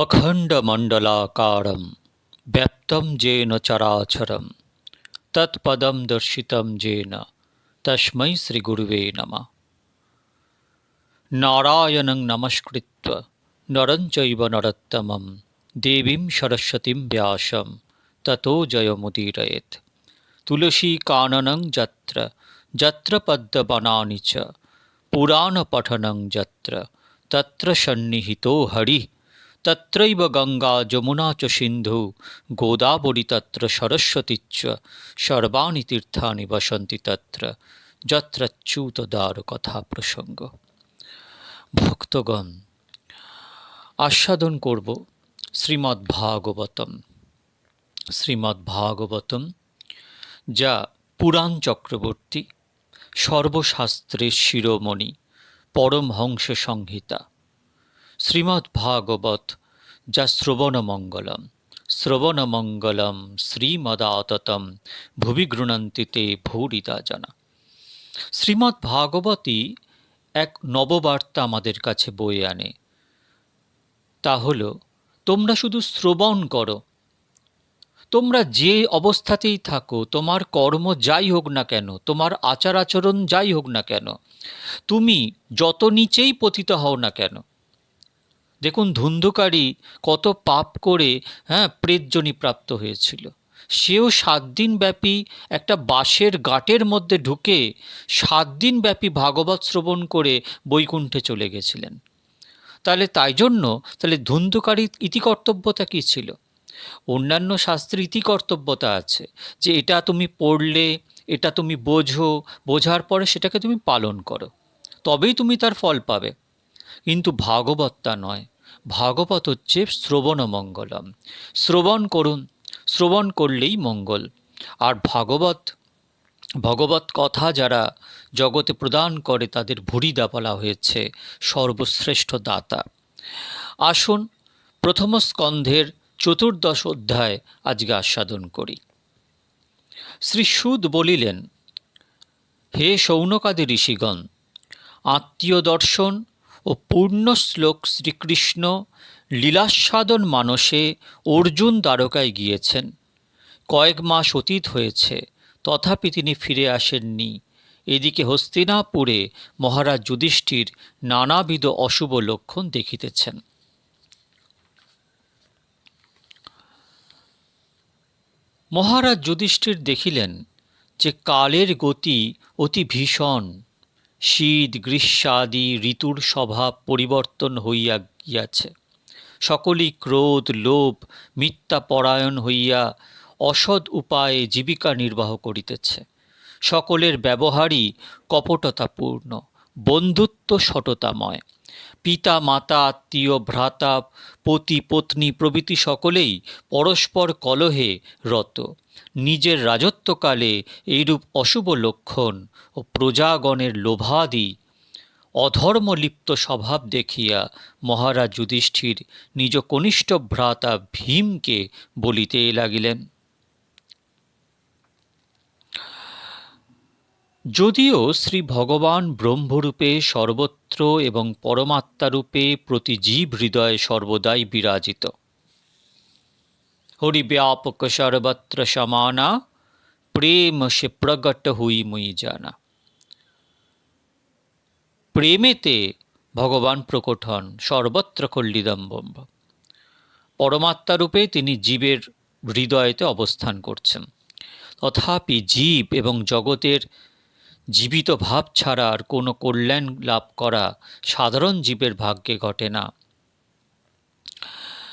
अखण्डमण्डलाकारं व्याप्तं येन चराचरं तत्पदं दर्शितं येन तस्मै श्रीगुरुवे नमः नारायणं नमस्कृत्य नरं चैव नरोत्तमं देवीं सरस्वतीं व्यासं ततो जयमुदीरयेत् तुलसीकाननं यत्र यत्र पद्मवनानि च पुराणपठनं यत्र तत्र सन्निहितो हरिः তত্রৈব গঙ্গা যমুনা চ সিন্ধু, গোদাবরী তত্র সরস্বতীচ্চ সর্বাণি তীর্থানি বসন্তি তত্র যত্রাচ্যুতদার কথা প্রসঙ্গ। ভক্তগণ, আস্বাদন করব শ্রীমদ্ ভাগবতম শ্রীমদ্ ভাগবতম যা পুরাণ চক্রবর্তী, সর্বশাস্ত্রের শিরোমণি পরমহংস সংহিতা শ্রীমদ্ভাগবত যা শ্রবণমঙ্গলম। শ্রবণমঙ্গলম শ্রীমদাততম। ভুবি গৃণন্তি তে ভূরিদা জানা শ্রীমদ্ ভাগবতী এক নববার্তা আমাদের কাছে বয়ে আনে। তা হল, তোমরা শুধু শ্রবণ করো। তোমরা যে অবস্থাতেই থাকো, তোমার কর্ম যাই হোক না কেন, তোমার আচার আচরণ যাই হোক না কেন, তুমি যত নিচেই পতিত হও না কেন দেখুন ধুন্ধুকারী কত পাপ করে হ্যাঁ প্রেতজনী প্রাপ্ত হয়েছিল। সেও সাত দিন ব্যাপী একটা বাঁশের গাঁটের মধ্যে ঢুকে সাত দিন ব্যাপী ভাগবত শ্রবণ করে বৈকুণ্ঠে চলে গেছিলেন। তাহলে তাই জন্য, তাহলে ধুন্ধুকারী ইতিকর্তব্যতা কী ছিল? অন্যান্য শাস্ত্রে ইতিকর্তব্যতা আছে যে এটা তুমি পড়লে, এটা তুমি বোঝো, বোঝার পরে সেটাকে তুমি পালন করো। তবেই তুমি তার ফল পাবে। কিন্তু ভাগবত তা নয়। ভাগবত হচ্ছে শ্রবণ মঙ্গলম। শ্রবণ করুন, শ্রবণ করলেই মঙ্গল। আর ভাগবত, ভগবত কথা যারা জগতে প্রদান করে তাদের ভুরিদা বলা হয়েছে, সর্বশ্রেষ্ঠ দাতা। আসুন প্রথম স্কন্ধের চতুর্দশ অধ্যায় আজকে আস্বাদন করি। শ্রী সুদ বলিলেন, হে সৌনকাদি ঋষিগণ আত্মীয় দর্শন ও পূর্ণ শ্লোক শ্রীকৃষ্ণ লীলাস্বাদন মানসে অর্জুন দ্বারকায় গিয়েছেন। কয়েক মাস অতীত হয়েছে, তথাপি তিনি ফিরে আসেননি। এদিকে হস্তিনাপুরে মহারাজ যুধিষ্ঠির নানাবিধ অশুভ লক্ষণ দেখিতেছেন। মহারাজ যুধিষ্ঠির দেখিলেন যে কালের গতি অতি ভীষণ। শীত গ্রীষ্মাদি ঋতুর স্বভাব পরিবর্তন হইয়া গিয়াছে। সকলই ক্রোধ, লোভ মিথ্যাপরায়ণ হইয়া অসৎ উপায়ে জীবিকা নির্বাহ করিতেছে। সকলের ব্যবহারই কপটতাপূর্ণ, বন্ধুত্ব সটতাময় পিতা, মাতা, আত্মীয়, ভ্রাতা, পতি, পত্নী প্রভৃতি সকলেই পরস্পর কলহে রত। নিজের রাজত্বকালে এইরূপ অশুভ লক্ষণ ও প্রজাগণের লোভাদি অধর্মলিপ্ত স্বভাব দেখিয়া মহারাজ যুধিষ্ঠির নিজ কনিষ্ঠ ভ্রাতা ভীমকে বলিতে লাগিলেন। যদিও শ্রী ভগবান ব্রহ্মরূপে সর্বত্র এবং পরমাত্মারূপে প্রতি জীব হৃদয়ে সর্বদাই বিরাজিত। হরি ব্যাপক সর্বত্র সমানা, প্রেম সে প্রগট হুই মুই জানা। প্রেমেতে ভগবান প্রকট হন সর্বত্র কল্লিদম্বম্ব পরমাত্মারূপে তিনি জীবের হৃদয়েতে অবস্থান করছেন। তথাপি জীব এবং জগতের জীবিত ভাব ছাড়া আর কোনো কল্যাণ লাভ করা সাধারণ জীবের ভাগ্যে ঘটে না।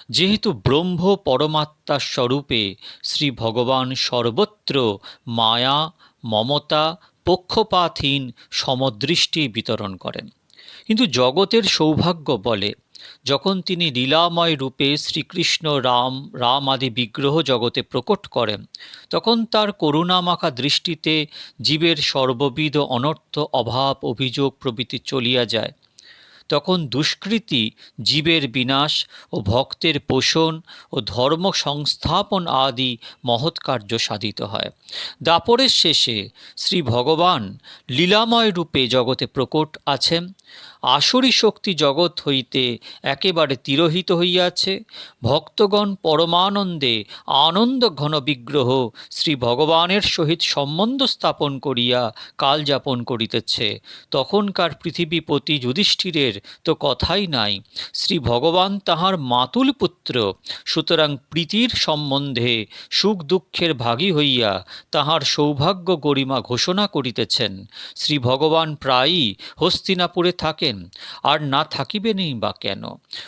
যেহেতু ব্রহ্ম পরমাত্মার স্বরূপে শ্রী ভগবান সর্বত্র মায়া, মমতা, পক্ষপাতহীন সমদৃষ্টি বিতরণ করেন। কিন্তু জগতের সৌভাগ্য বলে যখন তিনি লীলাময় রূপে শ্রীকৃষ্ণ রাম রাম আদি বিগ্রহ জগতে প্রকট করেন, তখন তার করুণামাখা দৃষ্টিতে জীবের সর্ববিধ অনর্থ অভাব অভিযোগ প্রভৃতি চলিয়া যায়। তখন দুষ্কৃতি, জীবের বিনাশ ও ভক্তের পোষণ ও ধর্ম সংস্থাপন আদি মহৎ কার্য সাধিত হয়। দাপরের শেষে শ্রী ভগবান লীলাময় রূপে জগতে প্রকট আছেন। আসরি শক্তি জগৎ হইতে একেবারে তিরোহিত হইয়াছে। ভক্তগণ পরমানন্দে আনন্দ ঘন বিগ্রহ শ্রী ভগবানের সহিত সম্বন্ধ স্থাপন করিয়া কাল যাপন করিতেছে। তখনকার পৃথিবীপতি যুধিষ্ঠিরের তো কথাই নাই। শ্রী ভগবান তাহার মাতুল পুত্র, সুতরাং প্রীতির সম্বন্ধে সুখ দুঃখের ভাগী হইয়া তাহার সৌভাগ্য গরিমা ঘোষণা করিতেছেন। শ্রী ভগবান প্রায়ই হস্তিনাপুরে থাকেন, আর না থাকিবেনই বা কেন।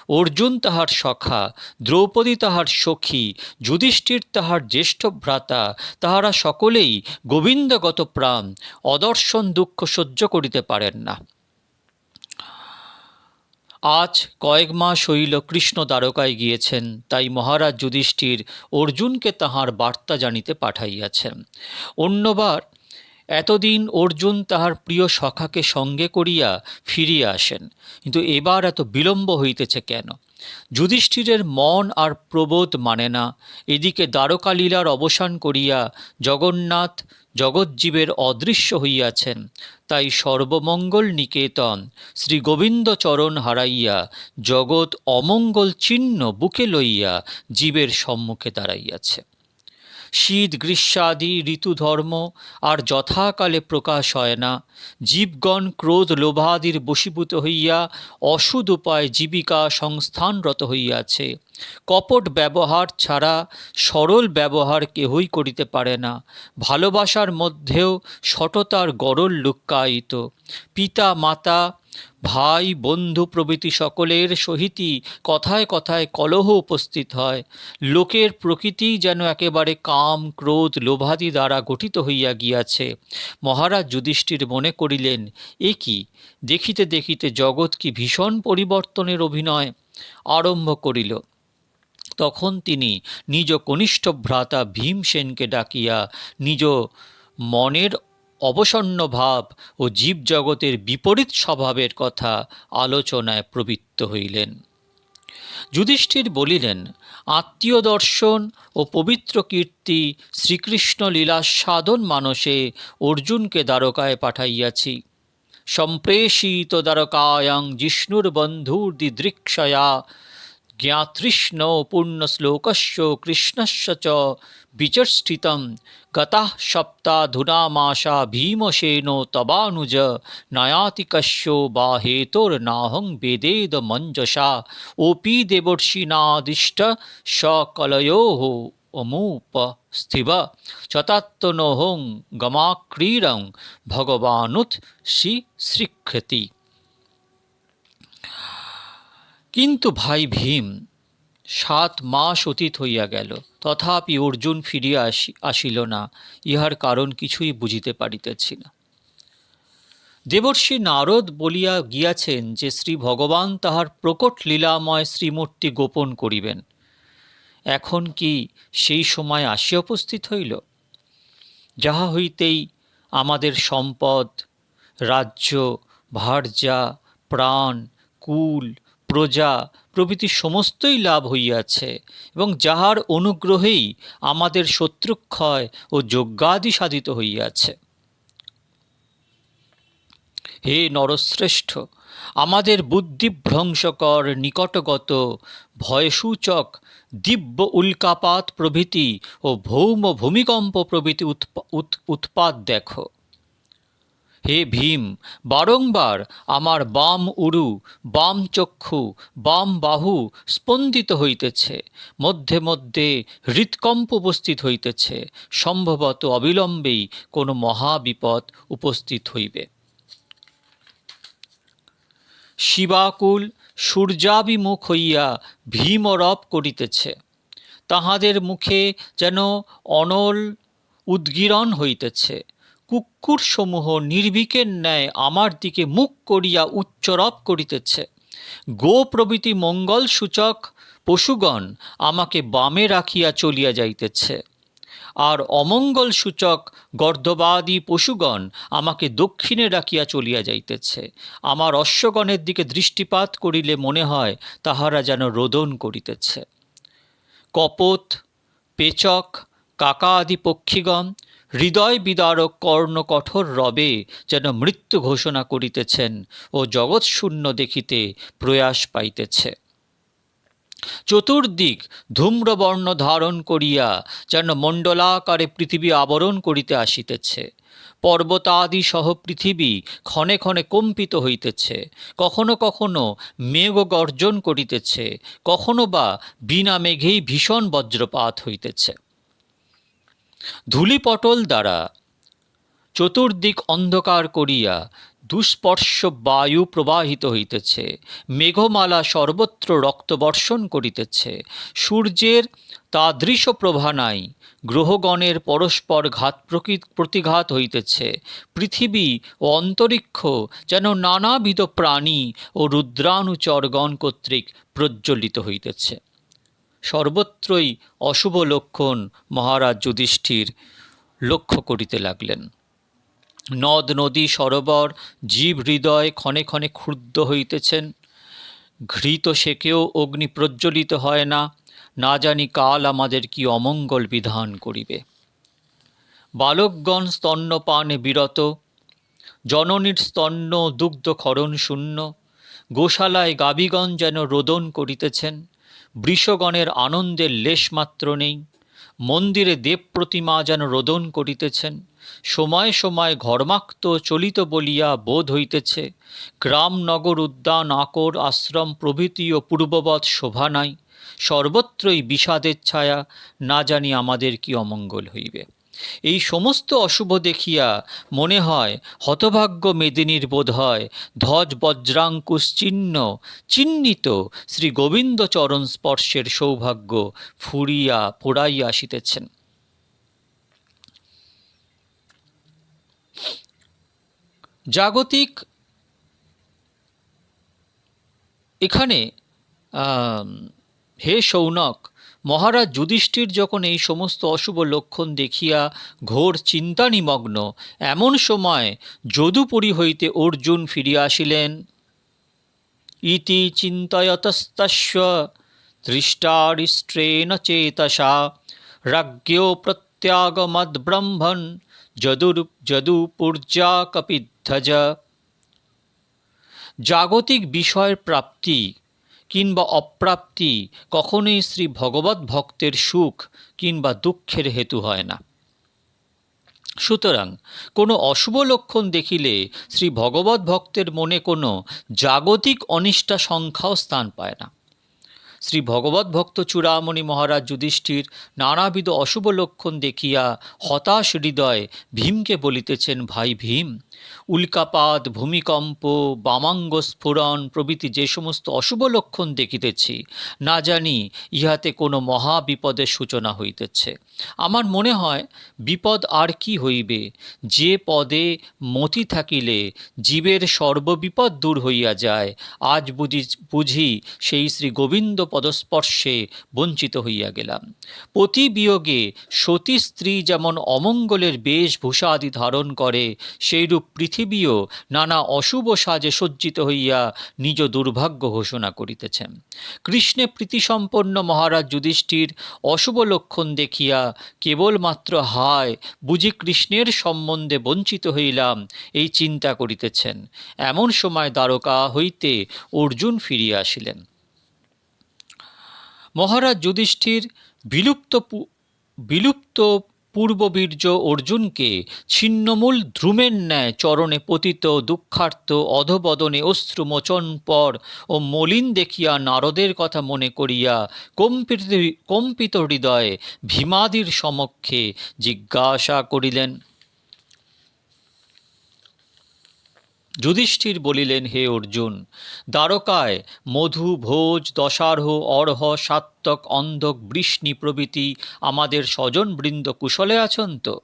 অর্জুন তাহার সখা, দ্রৌপদী তাহার সখী, যুধিষ্ঠির তাহার জ্যেষ্ঠ ভ্রাতা, তাহারা সকলেই গোবিন্দগত প্রাণ, অদর্শন দুঃখ সহ্য করিতে পারেন না। আজ কয়েক মাস হইল কৃষ্ণ দ্বারকায় গিয়েছেন, তাই মহারাজ যুধিষ্ঠির অর্জুনকে তাহার বার্তা জানিতে পাঠাইয়াছেন। অন্যবার এতদিন অর্জুন তাহার প্রিয় সখাকে সঙ্গে করিয়া ফিরিয়া আসেন, কিন্তু এবার এত বিলম্ব হইতেছে কেন? যুধিষ্ঠিরের মন আর প্রবোধ মানে না। এদিকে দ্বারকালীলার অবসান করিয়া জগন্নাথ জগজ্জীবের অদৃশ্য হইয়াছেন। তাই সর্বমঙ্গল নিকেতন, শ্রী গোবিন্দ চরণ হারাইয়া, জগৎ অমঙ্গল চিহ্ন বুকে লইয়া জীবের সম্মুখে দাঁড়াইয়াছে। শীত, গ্রীষ্মাদি, ঋতুধর্ম আর যথাকালে প্রকাশ হয় না। জীবগণ ক্রোধ লোভাদির বশীভূত হইয়া অসুদ উপায় জীবিকা সংস্থানরত হইয়াছে। কপট ব্যবহার ছাড়া সরল ব্যবহার কেহই করিতে পারে না। ভালোবাসার মধ্যেও সততার গরল লুক্কায়িত। পিতা মাতা ভাই, বন্ধু প্রভৃতি সকলের সহিতই কথায় কথায় কলহ উপস্থিত হয়। লোকের প্রকৃতি যেন একেবারে কাম, ক্রোধ, লোভাদি দ্বারা গঠিত হইয়া গিয়াছে। মহারাজ যুধিষ্ঠির মনে করিলেন, এ কি? দেখিতে দেখিতে জগৎ কি ভীষণ পরিবর্তনের অভিনয়? আরম্ভ করিল। তখন তিনি নিজ কনিষ্ঠ ভ্রাতা ভীমসেনকে ডাকিয়া, নিজ মনের অবসন্ন ভাব ও জীবজগতের বিপরীত স্বভাবের কথা আলোচনায় প্রবৃত্ত হইলেন। যুধিষ্ঠির বলিলেন আত্মীয় দর্শন ও পবিত্র কীর্তি শ্রীকৃষ্ণ লীলা সাধন মানসে অর্জুনকে দ্বারকায় পাঠাইয়াছি। সম্প্রেষিত দ্বারকায়াং জিষ্ণুর বন্ধুর দিদৃক্ষয়া জ্ঞাতৃষ্ণ পূর্ণশ্লোকস্য কৃষ্ণস্য চ বিচষ্ঠিতম গতাः সপ্তাধুনামাশা ভীমসেন তবানুজ নয়াতি কস্যো বা হেতোর্নাহং বেদেদ মঞ্জসা ওপি দেবর্ষিনাদিষ্ট সকলয়ো অমুপস্থিব চতাত্তনোহং গমাক্রীড়ং ভগবানুৎ শ্রী শ্রীক্ষতি কিন্তু ভাই ভীম, সাত মাস অতীত হইয়া গেল। তথাপি অর্জুন ফিরিয়া আসি, আসিল না, ইহার কারণ কিছুই বুঝিতে পারিতেছি না। দেবর্ষি নারদ বলিয়া গিয়াছেন যে, শ্রী ভগবান তাহার প্রকট লীলাময় শ্রীমূর্তি গোপন করিবেন। এখন কি সেই সময় আসিয়া উপস্থিত হইল? যাহা হইতেই আমাদের সম্পদ, রাজ্য, ভার্যা, প্রাণ, কুল প্রজা প্রভৃতি সমস্তই লাভ হইয়াছে এবং যাহার অনুগ্রহেই আমাদের শত্রুক্ষয় ও যজ্ঞাদি সাধিত হইয়াছে। হে নরশ্রেষ্ঠ, আমাদের বুদ্ধিভ্রংশকর নিকটগত ভয়সূচক দিব্য উল্কাপাত প্রভৃতি ও ভৌম ভূমিকম্প প্রভৃতি উৎপাত দেখো। হে ভীম, বারংবার আমার বাম উরু, বাম চক্ষু, বাম বাহু স্পন্দিত হইতেছে, মধ্যে মধ্যে হৃৎকম্প উপস্থিত হইতেছে, সম্ভবত অবিলম্বেই কোনো মহাবিপদ উপস্থিত হইবে। শিবাকুল সূর্যাভিমুখ হইয়া ভীমরব করিতেছে, তাহাদের মুখে যেন অনল উদ্গীরণ হইতেছে কুকুরসমূহ নির্ভীকের ন্যায় আমার দিকে মুখ করিয়া উচ্চরব করিতেছে। গো প্রভৃতি মঙ্গল সূচক পশুগণ আমাকে বামে রাখিয়া চলিয়া যাইতেছে। আর অমঙ্গল সূচক গর্ধবাদী পশুগণ আমাকে দক্ষিণে রাখিয়া চলিয়া যাইতেছে। আমার অশ্বগণের দিকে দৃষ্টিপাত করিলে মনে হয় তাহারা যেন রোদন করিতেছে। কপত, পেচক কাকা আদি পক্ষীগণ হৃদয় বিদারক কর্ণ কঠোর রবে যেন মৃত্যু ঘোষণা করিতেছেন ও জগৎ শূন্য দেখিতে প্রয়াস পাইতেছে। চতুর্দিক ধূম্রবর্ণ ধারণ করিয়া যেন মণ্ডলাকারে পৃথিবী আবরণ করিতে আসিতেছে। পর্বতাদি সহ পৃথিবী ক্ষণে ক্ষণে কম্পিত হইতেছে। কখনো কখনো মেঘ গর্জন করিতেছে। কখনো বা বিনা মেঘেই ভীষণ বজ্রপাত হইতেছে। ধূলিপটল দ্বারা চতুর্দিক অন্ধকার করিয়া দুস্পর্শ বায়ু প্রবাহিত হইতেছে, মেঘমালা সর্বত্র রক্তবর্ষণ করিতেছে। সূর্যের তাদৃশ প্রভা নাই, গ্রহগণের পরস্পর ঘাত প্রতিঘাত হইতেছে। পৃথিবী ও অন্তরিক্ষ যেন নানাবিধ প্রাণী ও রুদ্রানুচরগণ কর্তৃক প্রজ্বলিত হইতেছে। সর্বত্রই অশুভ লক্ষণ মহারাজ যুধিষ্ঠির লক্ষ্য করিতে লাগলেন। নদ নদী সরোবর জীব হৃদয় ক্ষণে ক্ষণে ক্ষুব্ধ হইতেছেন। ঘৃত সেকেও অগ্নি প্রজ্বলিত হয় না। না জানি কাল আমাদের কি অমঙ্গল বিধান করিবে। বালকগণ স্তন্যপানে বিরত। জননীর স্তন্য দুগ্ধ ক্ষরণ শূন্য। গোশালায় গাবিগণ যেন রোদন করিতেছেন। বৃষগণের আনন্দের লেশমাত্র নেই। মন্দিরে দেব প্রতিমা যেন রোদন করিতেছেন। সময় সময় ঘর্মাক্ত চলিত বলিয়া বোধ হইতেছে। গ্রাম নগর উদ্যান, আকর, আশ্রম, প্রভৃতি ও পূর্ববৎ শোভা নাই। সর্বত্রই বিষাদের ছায়া। না জানি আমাদের কি অমঙ্গল হইবে। এই সমস্ত অশুভ দেখিয়া মনে হয় হতভাগ্য মেদিনীর বোধ হয় ধ্বজ বজ্রাঙ্কুশ চিহ্ন চিহ্নিত শ্রী গোবিন্দ চরণ স্পর্শের সৌভাগ্য ফুরিয়া পোড়াইয়া আসিতেছেন। জাগতিক এখানে হে সৌনক মহারাজ যুধিষ্ঠির যখন এই সমস্ত অশুভ লক্ষণ দেখিয়া ঘোর চিন্তা নিমগ্ন এমন সময় যদুপুরী হইতে অর্জুন ফিরিয়া আসিলেন। ইতি চিন্তয়তস্তস্য, দৃষ্টারিষ্ট্রেণ চেতসা রাজ্ঞো প্রত্যাগমদ্ব্রহ্মণ, যদুর যদুপূর্জা কপিধ্বজ। জাগতিক বিষয়ের প্রাপ্তি কিংবা অপ্রাপ্তি কখনোই শ্রী ভগবত ভক্তের সুখ কিংবা দুঃখের হেতু হয় না। সুতরাং কোনো অশুভ লক্ষণ দেখিলে শ্রী ভগবত ভক্তের মনে কোনো জাগতিক অনিষ্টা সংখ্যাও স্থান পায় না। শ্রী ভগবত ভক্ত চূড়ামণি মহারাজ যুধিষ্ঠির নানাবিধ অশুভ লক্ষণ দেখিয়া হতাশ হৃদয় ভীমকে বলিতেছেন, ভাই ভীম উল্কাপাত, ভূমিকম্প বামাঙ্গ স্ফুরণ প্রভৃতি যে সমস্ত অশুভ লক্ষণ দেখিতেছি, না জানি ইহাতে কোনো মহা বিপদের সূচনা হইতেছে। আমার মনে হয়, বিপদ আর কি হইবে? যে পদে মতি থাকিলে জীবের সর্ববিপদ দূর হইয়া যায়, আজ বুঝি বুঝি সেই শ্রী গোবিন্দ পদস্পর্শে বঞ্চিত হইয়া গেলাম। পতি বিয়োগে সতী স্ত্রী যেমন অমঙ্গলের বেশভূষা আদি ধারণ করে, সেইরূপ পৃথিবীও নানা অশুভ সাজে সজ্জিত হইয়া নিজ দুর্ভাগ্য ঘোষণা করিতেছেন। কৃষ্ণে প্রীতিসম্পন্ন মহারাজ যুধিষ্ঠির অশুভ লক্ষণ দেখিয়া কেবলমাত্র হায়, বুঝি কৃষ্ণের সম্বন্ধে বঞ্চিত হইলাম, এই চিন্তা করিতেছেন। এমন সময় দ্বারকা হইতে অর্জুন ফিরিয়া আসিলেন। মহারাজ যুধিষ্ঠির বিলুপ্ত বিলুপ্ত পূর্ববীর্য অর্জুনকে ছিন্নমূল ধ্রুমের ন্যায় চরণে পতিত, দুঃখার্ত, অধবদনে অশ্রুমোচন পর ও মলিন দেখিয়া নারদের কথা মনে করিয়া কম্পিত কম্পিত হৃদয়ে ভীমাদির সমক্ষে জিজ্ঞাসা করিলেন যুধিষ্ঠির বলিলেন, হে অর্জুন, দ্বারকায় মধু, ভোজ, দশার্হ, অর্হ, সাত্তক, অন্ধক, বৃষ্ণি প্রভৃতি আমাদের স্বজনবৃন্দ কুশলে আছেন তো?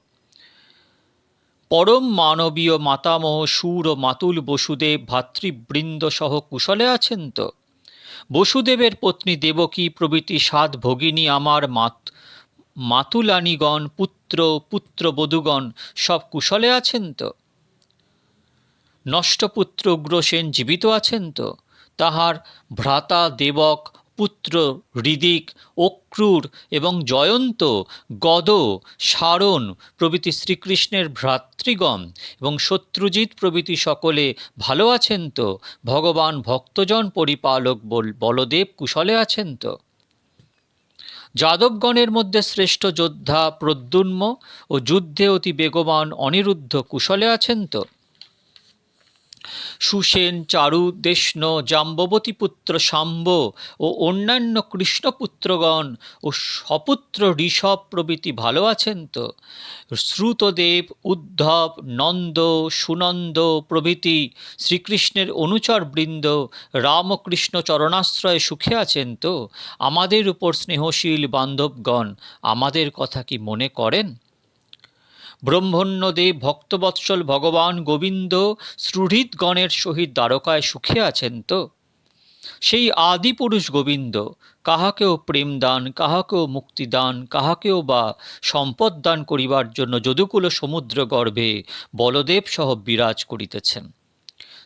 পরম মানবীয় মাতামহ সুর ও মাতুল বসুদেব ভাতৃবৃন্দ সহ কুশলে আছেন তো? বসুদেবের পত্নী দেবকী প্রভৃতি সাত ভগিনী আমার মাত, মাতুলানিগণ, পুত্র, পুত্রবধূগণ সব কুশলে আছেন তো? নষ্টপুত্র উগ্রসেন জীবিত আছেন তো? তাহার ভ্রাতা দেবক, পুত্র হৃদিক, অক্রূর এবং জয়ন্ত, গদ, সারণ প্রভৃতি শ্রীকৃষ্ণের ভ্রাতৃগণ এবং শত্রুজিৎ প্রভৃতি সকলে ভালো আছেন তো? ভগবান ভক্তজন পরিপালক বলদেব কুশলে আছেন তো? যাদবগণের মধ্যে শ্রেষ্ঠ যোদ্ধা প্রদ্যুন্ম ও যুদ্ধে অতি বেগবান অনিরুদ্ধ কুশলে আছেন তো? সুসেন, চারু, দেষ্ণ, জাম্ববতী পুত্র শাম্ব ও অন্যান্য কৃষ্ণপুত্রগণ ও সপুত্র ঋষভ প্রভৃতি ভালো আছেন তো? শ্রুতদেব, উদ্ধব, নন্দ, সুনন্দ প্রভৃতি শ্রীকৃষ্ণের অনুচর বৃন্দ রামকৃষ্ণ চরণাশ্রয়ে সুখে আছেন তো? আমাদের উপর স্নেহশীল বান্ধবগণ, আমাদের কথা কি মনে করেন? ব্রহ্মণ্যদেব ভক্তবৎসল ভগবান গোবিন্দ সুহৃদগণের সহিত দ্বারকায় সুখে আছেন তো? সেই আদি পুরুষ গোবিন্দ, কাহাকেও প্রেমদান কাহাকেও মুক্তিদান কাহাকেও বা সম্পদ দান করিবার জন্য যদুকুল সমুদ্র গর্ভে বলদেব সহ বিরাজ করিতেছেন।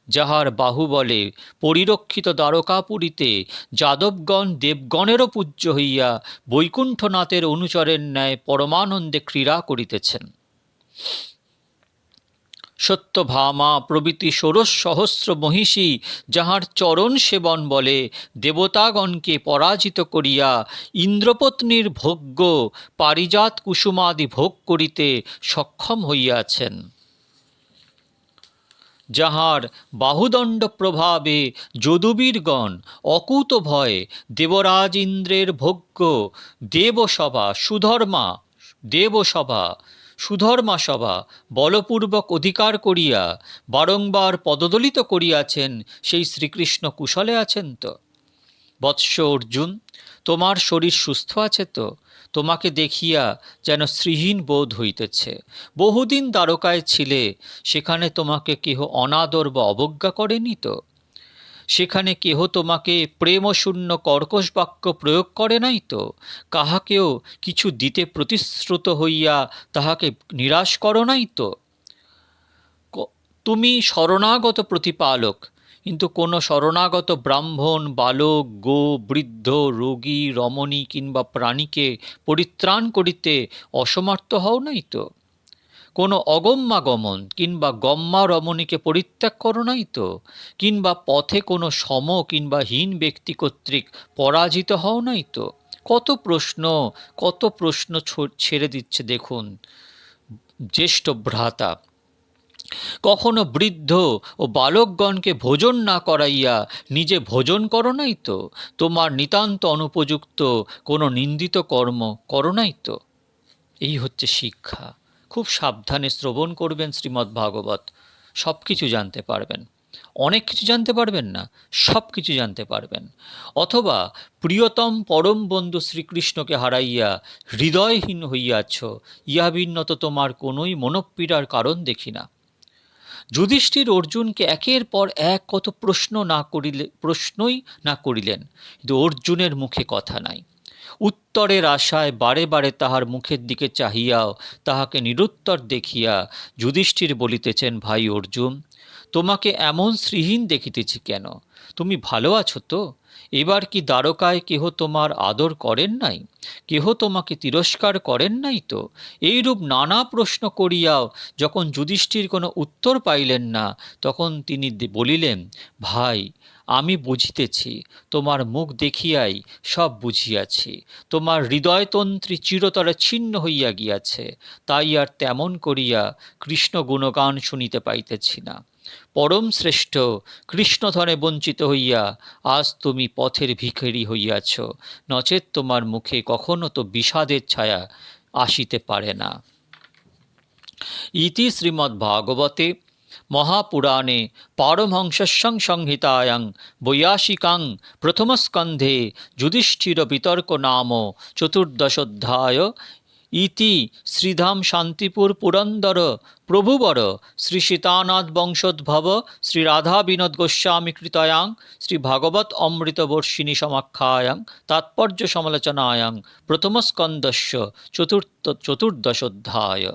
যাহার বাহুবলে পরিরক্ষিত দ্বারকাপুরীতে যাদবগণ দেবগণেরও পূজ্য হইয়া বৈকুণ্ঠনাথের অনুচরের ন্যায় পরমানন্দে ক্রীড়া করিতেছেন। সত্যভামা প্রভৃতি ষোড়শ সহস্র মহিষী যাহার চরণ সেবন বলে, দেবতাগণকে পরাজিত করিয়া ইন্দ্রপত্নীর ভোগ্য পারিজাত কুসুমাদি ভোগ করিতে সক্ষম হইয়াছেন। যাহার বাহুদণ্ড প্রভাবে যদুবীরগণ অকুত ভয়ে দেবরাজ ইন্দ্রের ভোগ্য দেবসভা সুধর্মা দেবসভা সুধর্মা সভা বলপূর্বক অধিকার করিয়া বারংবার পদদলিত করিয়াছেন সেই শ্রীকৃষ্ণ কুশলে আছেন তো। বৎস অর্জুন, তোমার শরীর সুস্থ আছে তো? তোমাকে দেখিয়া যেন শ্রীহীন বোধ হইতেছে। বহুদিন দ্বারকায় ছিলে, সেখানে তোমাকে কেহ অনাদর বা অবজ্ঞা করেনি তো? সেখানে কেহ তোমাকে প্রেমশূন্য কর্কশ বাক্য প্রয়োগ করে নাই তো? কাহাকেও কিছু দিতে প্রতিশ্রুত হইয়া তাহাকে নিরাশ করো নাই তো? তুমি শরণাগত প্রতিপালক, কিন্তু কোনো শরণাগত ব্রাহ্মণ, বালক, গো, বৃদ্ধ, রোগী, রমণী কিংবা প্রাণীকে পরিত্রাণ করিতে অসমর্থ হও নাই তো? কোনো অগম্যাগমন কিংবা গম্মা রমণীকে পরিত্যাগ করো নাই তো? কিংবা পথে কোনো সম কিংবা হীন ব্যক্তি কর্তৃক পরাজিত হও নাই তো? কত প্রশ্ন কত প্রশ্ন ছেড়ে দিচ্ছে দেখুন। জ্যেষ্ঠ ভ্রাতা, কখনো বৃদ্ধ ও বালকগণকে ভোজন না করাইয়া নিজে ভোজন করো নাই তো? তোমার নিতান্ত অনুপযুক্ত কোনো নিন্দিত কর্ম করো নাই তো? এই হচ্ছে শিক্ষা। খুব সাবধানে শ্রবণ করবেন শ্রীমদ্ ভাগবত। সব কিছু জানতে পারবেন। অনেক কিছু জানতে পারবেন না সব কিছু জানতে পারবেন। অথবা প্রিয়তম পরম বন্ধু শ্রীকৃষ্ণকে হারাইয়া হৃদয়হীন হইয়াছ, ইহা ভিন্ন তো তোমার কোনোই মনোপীড়ার কারণ দেখি না। যুধিষ্ঠির অর্জুনকে একের পর এক কত প্রশ্ন না করিলে, প্রশ্নই না করিলেন। কিন্তু অর্জুনের মুখে কথা নাই। উত্তরের আশায় বারে বারে তাহার মুখের দিকে চাহিয়াও তাহাকে নিরুত্তর দেখিয়া যুধিষ্ঠির বলিতেছেন, ভাই অর্জুন, তোমাকে এমন শ্রীহীন দেখিতেছি কেন? তুমি ভালো আছো তো? এবার কি দ্বারকায় কেহ তোমার আদর করেন নাই? কেহ তোমাকে তিরস্কার করেন নাই তো? এইরূপ নানা প্রশ্ন করিয়াও যখন যুধিষ্ঠির কোনো উত্তর পাইলেন না, তখন তিনি বলিলেন, ভাই আমি বুঝিতেছি, তোমার মুখ দেখিয়াই সব বুঝিয়াছি। তোমার হৃদয়তন্ত্রী চিরতরে ছিন্ন হইয়া গিয়াছে, তাই আর তেমন করিয়া কৃষ্ণ গুণগান শুনিতে পাইতেছি না। পরম শ্রেষ্ঠ, কৃষ্ণধনে বঞ্চিত হইয়া আজ তুমি পথের ভিখারি হইয়াছ, নচেত তোমার মুখে কখনো তো বিষাদের ছায়া আসিতে পারে না। ইতি শ্রীমদ্ভাগবতে মহাপুরাণে পারমহংসস্যং সংহিতায়াং বৈয়াসিকাং প্রথমস্কন্ধে যুধিষ্ঠির বিতর্ক নাম চতুর্দশোধ্যায় ইতি শ্রীধাম শান্তিপুর পুরন্দর প্রভুবর শ্রী সীতানাথ বংশোদ্ভব শ্রী রাধা বিনোদ গোস্বামী কৃতয়াং শ্রী ভাগবত অমৃত বর্ষিণী সমাখ্যায়াং তাৎপর্য সমালোচনায়াং প্রথমস্কন্দস্য চতুর্থ চতুর্দশোধ্যায়।